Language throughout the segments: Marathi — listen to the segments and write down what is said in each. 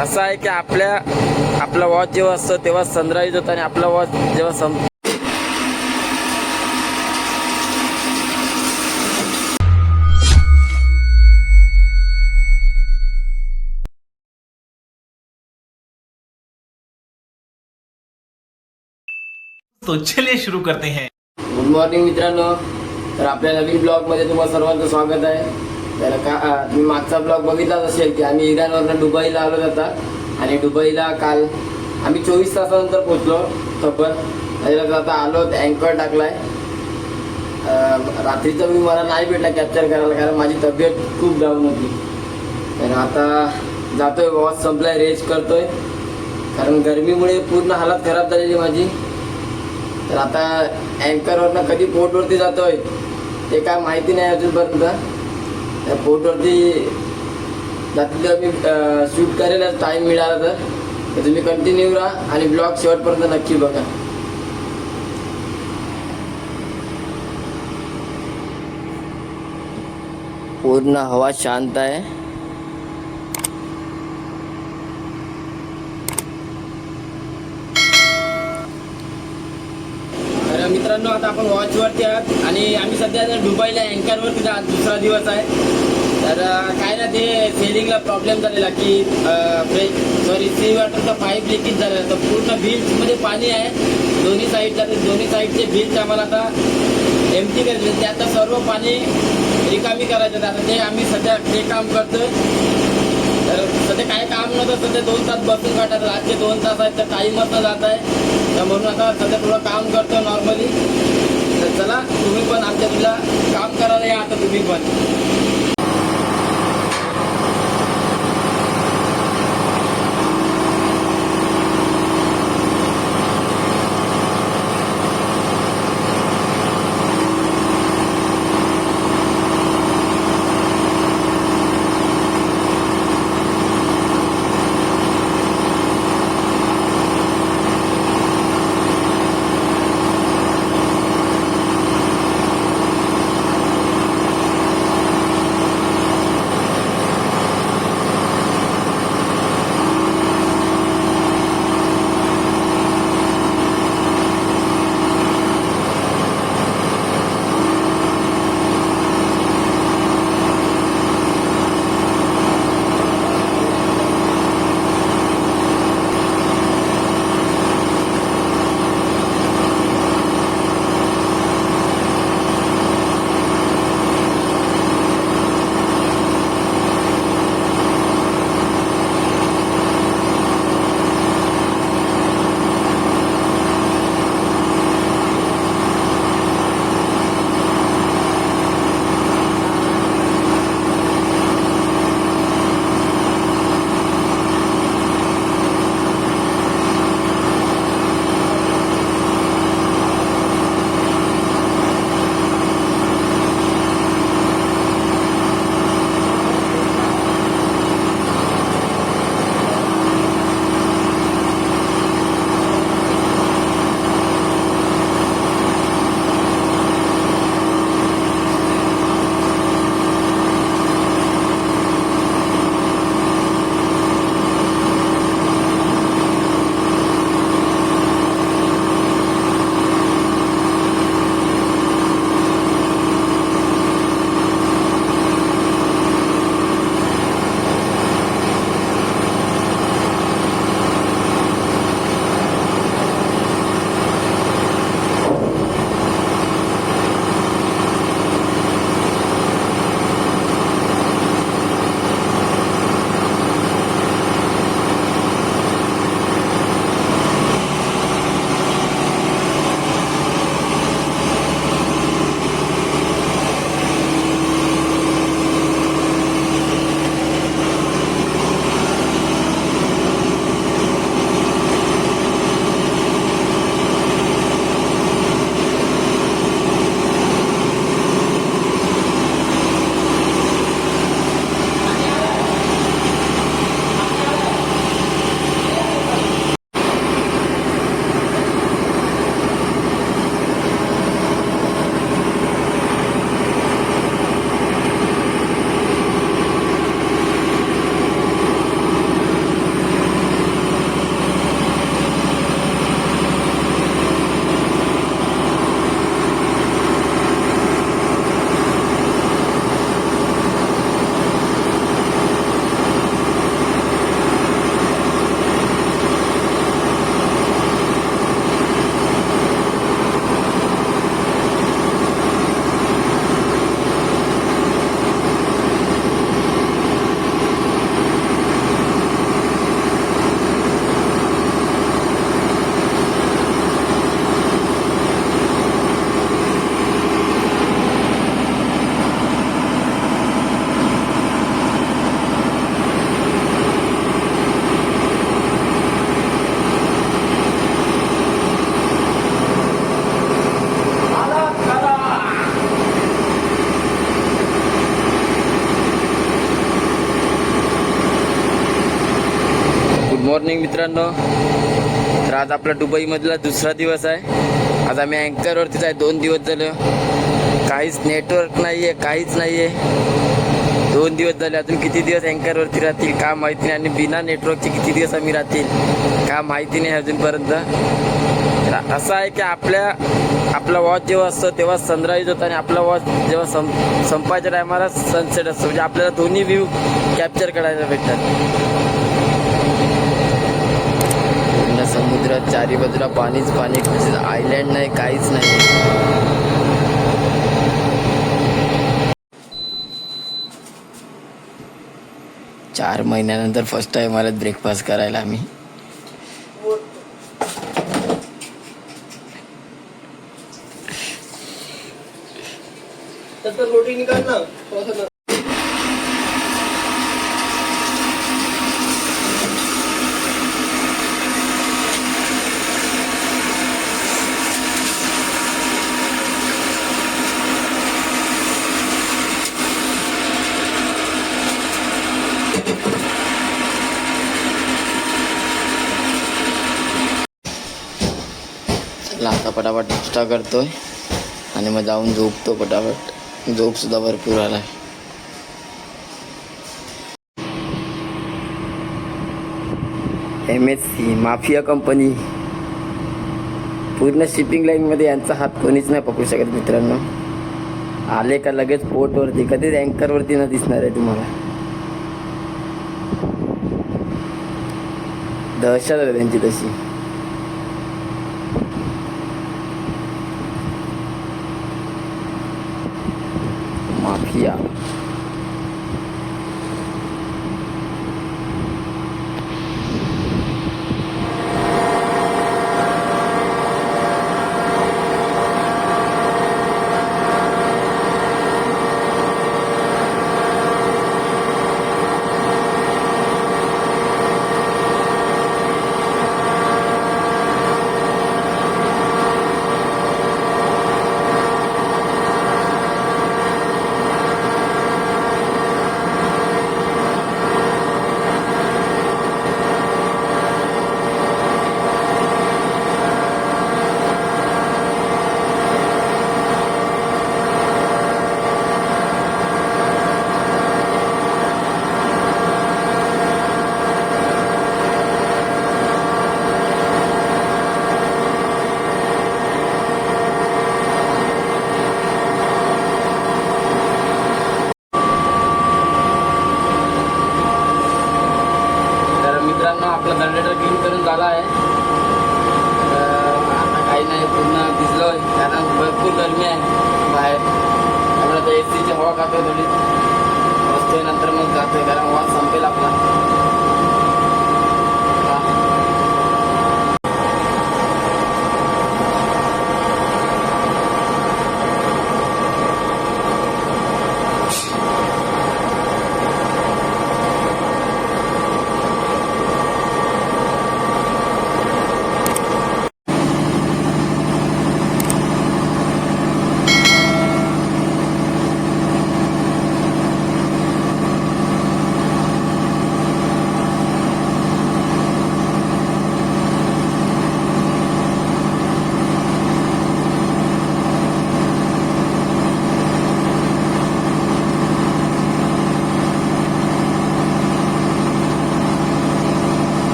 असं आहे की आपल्या आपला वॉच जेव्हा असतो तेव्हा सनराईज होतं आणि आपला वॉच जेव्हा सं तो चलिए शुरू करते हैं। गुड मॉर्निंग मित्रांनो. तर आपल्या नवीन ब्लॉगमध्ये तुम्हाला सर्वांचं स्वागत आहे. तर का मी मागचा ब्लॉग बघितलाच असेल की आम्ही इराणवरनं दुबईला आलो जाता. आणि दुबईला काल आम्ही चोवीस तासानंतर पोचलो तब्बल. त्याला आता आलो अँकर टाकलाय. रात्रीचं रात्रीचा मी मला नाही भेटला कॅप्चर करायला कारण माझी तब्येत खूप डाऊन होती. तर आता जातोय वॉच संपलाय रेस्ट करतोय. कारण गरमीमुळे पूर्ण हालत खराब झालेली माझी. तर आता अँकरवरनं कधी पोटवरती जातोय ते काय माहिती नाही अजूनपर्यंत. त्या पोर्टवरती जाते मी शूट करेल टाईम मिळाला तर. तर तुम्ही कंटिन्यू राहा आणि ब्लॉग शेवटपर्यंत नक्की बघा. पूर्ण हवा शांत आहे. मित्रांनो आता आपण वॉचवरती आहात आणि आम्ही सध्या आता दुबईला अँकरवरती जा दुसरा दिवस आहे. तर काय ना ते सेलिंगला प्रॉब्लेम झालेला की सॉरी सी वॉटरचा पाईप लिकेज झालेला. तर पूर्णमध्ये पाणी आहे. दोन्ही साईडच्या दोन्ही साईडचे बिल्स आम्हाला आता एमटी करायचे ते आता सर्व पाणी रिकामी करायचं आता ते आम्ही सध्या ते काम करतोय. तर सध्या काय काम नव्हतं सध्या दोन तास बसून काढतात. रातचे दोन तास आहेत तर टाईमच न जात आहे. तर म्हणून आता सध्या थोडं काम करतो नॉर्मली तर चला तुम्ही पण आमच्या तुला काम करायला या आता तुम्ही पण. मॉर्निंग मित्रांनो. तर आज आपला दुबईमधला दुसरा दिवस आहे. आज आम्ही अँकरवरतीच आहे. दोन दिवस झालं. काहीच नेटवर्क नाही आहे काहीच नाही आहे दोन दिवस झाले. अजून किती दिवस अँकरवरती राहतील का माहिती नाही. आणि बिना नेटवर्कचे किती दिवस आम्ही राहतील का माहिती नाही अजूनपर्यंत. तर असं आहे की आपल्या आपला वॉच जेव्हा असतो तेव्हा सनराईज होतं आणि आपला वॉच जेव्हा सं संपायच्या टायमाला सनसेट असतो. म्हणजे आपल्याला दोन्ही व्ह्यू कॅप्चर करायला भेटतात पूर्ण समुद्रात चारी बाजूला पाणीच पाणी आयलँड नाही काहीच नाही. चार महिन्यानंतर फर्स्ट टाइम आला ब्रेकफास्ट करायला आम्ही. रोटी निकाल ना चला आता पटापट नाश्ता करतोय. आणि मग जाऊन झोपतो पटापट. झोप सुद्धा भरपूर आहे M S C mafia company पूर्ण शिपिंग लाईनमध्ये यांचा हात कोणीच नाही पकडू शकत मित्रांनो. आले का लगेच पोर्टवरती कधीच अँकरवरती न दिसणार आहे तुम्हाला. दहशत आहे त्यांची तशी माफिया तर मित्रांनो आपला जनरेटर क्लीन झाला आहे. आता काही नाही पूर्ण भिजलोय कारण भरपूर गरमी आहे बाहेर. त्यामुळे आता ए सीची हवा खातोय थोडी. बसतोय नंतर मग जातोय. कारण हवा संपेल आपला हा.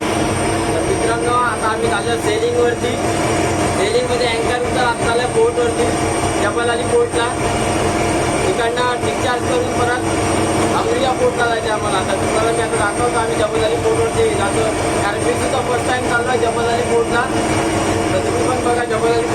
तर मित्रांनो आता आम्ही झालो सेलिंगवरती सेलिंगमध्ये अँकर उतर असताना बोटवरती जबल अली पोर्टला तिकडनं डिस्चार्ज करून परत. अमरिया पोर्टला जायचं आम्हाला. आता तुम्हाला मी आता दाखवतो आम्ही जबल अली पोर्टवरती जातो कारण मी सुद्धा फर्स्ट टाईम चाललो आहे जबल अली पोर्टला तर तुम्ही पण बघा जबल अली